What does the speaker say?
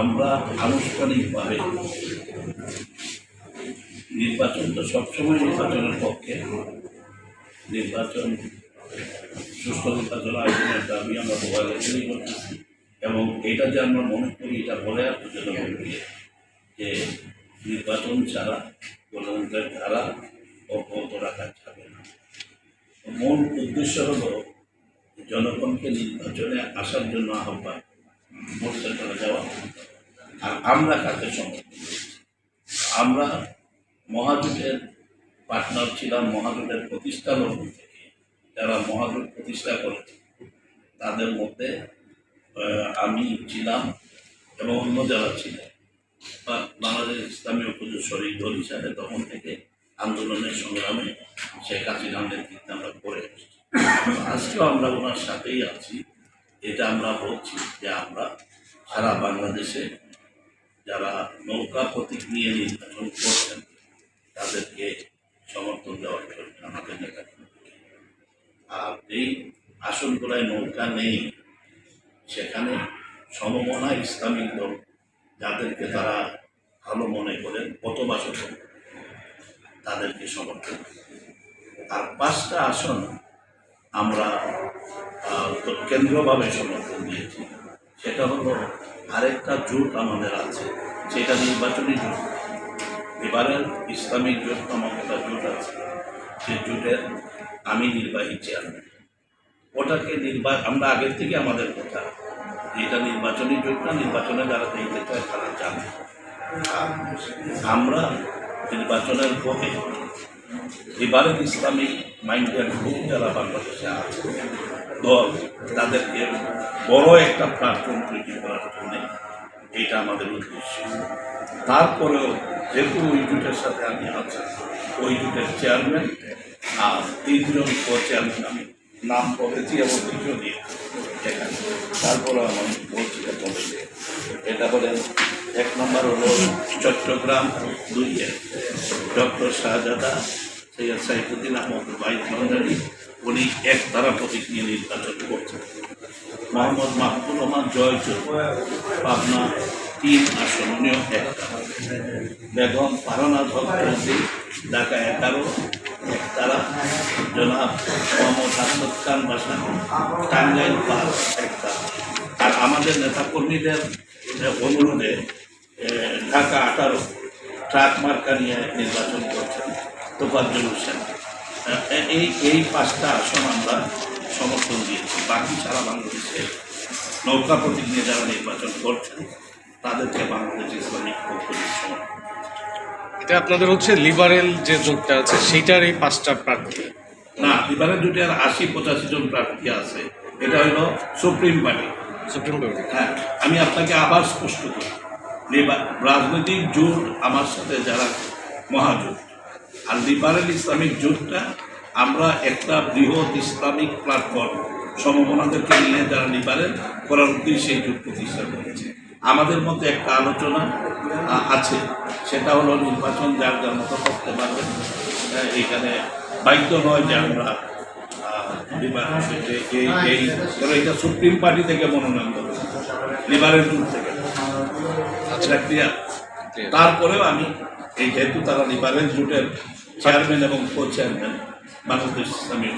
আমরা আনুষ্ঠানিকভাবে নির্বাচন তো সবসময় নির্বাচনের পক্ষে। নির্বাচন, সুষ্ঠু নির্বাচন আয়োজনের দাবি আমরা মোবাইলে করতেছি। এবং এটা যে আমরা মনে করি, এটা বলে আসতে জনগণকে যে নির্বাচন ছাড়া গণতন্ত্রের ধারা অব্যাহত রাখা যাবে না। মূল উদ্দেশ্য হলো, জনগণকে নির্বাচনে আসার জন্য আহ্বান। ভোটে চলে যাওয়া। আর আমরা কাকে সমর্থন আমরা মহাজোটের পার্টনার ছিলাম, মহাজোটের প্রতিষ্ঠা লগ্ন থেকে। যারা মহাজোট প্রতিষ্ঠা করেছে, তাদের মধ্যে আমি ছিলাম এবং অন্য যারা ছিলেন বা বাংলাদেশ ইসলামী ঐক্য শরীর দল হিসাবে তখন থেকে আন্দোলনের সংগ্রামে শেখ হাসিনার নেতৃত্বে আমরা করে এসেছি। আজকেও আমরা ওনার সাথেই আছি। এটা আমরা বলছি যে আমরা সারা বাংলাদেশে যারা নৌকা প্রতীক নিয়ে নির্বাচন করছেন, তাদেরকে সমর্থন দেওয়ার জন্য আমাদের নেতা আর এই আসনগুলায় নৌকা নেই, সেখানে সমমনা ইসলামিক দল যাদেরকে তারা ভালো মনে করেন পথবাসক তাদেরকে সমর্থন। আর পাঁচটা আসন আমরা কেন্দ্রভাবে সমর্থন দিয়েছি। সেটা হলো আরেকটা জোট আমাদের আছে সেটা নির্বাচনী জোট। এবারের ইসলামিক জোট নামক একটা জোট আছে। সে জোটের আমি নির্বাহী চেয়ারম্যান। ওটাকে নির্বাচন আমরা আগের থেকে আমাদের কথা। এটা নির্বাচনী জোটটা নির্বাচনে যারা দিতে চায় তারা জানে। আমরা নির্বাচনের পরে এবারের ইসলামিক মাইন্ডের খুব যারা বাংলাদেশে আছে দল, তাদেরকে বড় একটা প্ল্যাটফর্ম তৈরি করার জন্যে এইটা আমাদের উদ্দেশ্য। তারপরেও যেহেতু ওই জুটের সাথে আমি আছি ওই জুটের চেয়ারম্যান আর তিনজন কো চেয়ারম্যান আমি নাম বলেছি এবং দিয়ে এখানে। তারপরে আমার বলছি বলছি, এটা হলেন এক নম্বর হলো চট্টগ্রাম দুইয়ের ডক্টর শাহজাদা, সৈয়দ সাইফুদ্দিন আহমদ বাইক ভান্ডারি উনি এক ধারা প্রতীক নিয়ে নির্বাচন করছেন। মোহাম্মদ মাহবুব রহমান জয়চুর, পাবনা তিন আসন, উনিও একটা বেগম পারনাথ হক ঢাকা এগারো একতারা জনাব মোহাম্মদ হাসমত খান বাসা, টাঙ্গাইল পাঁচ একটা আর আমাদের নেতাকর্মীদের অনুরোধে ঢাকা আঠারো, ট্রাক মার্কা নিয়ে নির্বাচন করছেন তোফাজ্জল হোসেন। এই এই পাঁচটা আসন আমরা সমর্থন দিয়েছি। বাকি সারা বাংলাদেশে নৌকা প্রতীক নিয়ে যারা নির্বাচন করছেন তাদেরকে বাংলাদেশ ইসলামিক সমর্থন এটা আপনাদের হচ্ছে লিবারেল যে জোটটা আছে সেইটার এই পাঁচটা প্রার্থী। না এবারে দুটি আর আশি পঁচাশি জন প্রার্থী আছে। এটা হলো সুপ্রিম পার্টি। সুপ্রিম কোর্টে হ্যাঁ আমি আপনাকে আবার স্পষ্ট করি। রাজনৈতিক জোট আমার সাথে যারা মহাজোট আর লিবারেল ইসলামিক জোটটা আমরা একটা বৃহৎ ইসলামিক প্ল্যাটফর্ম সমমনাদেরকে নিয়ে যারা লিবারেল করার উদ্দেশ্যে এই জোট প্রতিষ্ঠা করেছে। আমাদের মধ্যে একটা আলোচনা আছে। সেটা হলো নির্বাচন যার যার মতো করতে পারবেন হ্যাঁ, এখানে বাধ্য নয় যে আমরা এটা সুপ্রিম পার্টি থেকে মনোনয়ন দেবো। লিবারেল জোট থেকে। আচ্ছা। ক্লিয়ার তারপরেও আমি এই যেহেতু তারা লিবারেল জোটের চেয়ারম্যান এবং কো চেয়ারম্যান বাংলাদেশ ইসলামী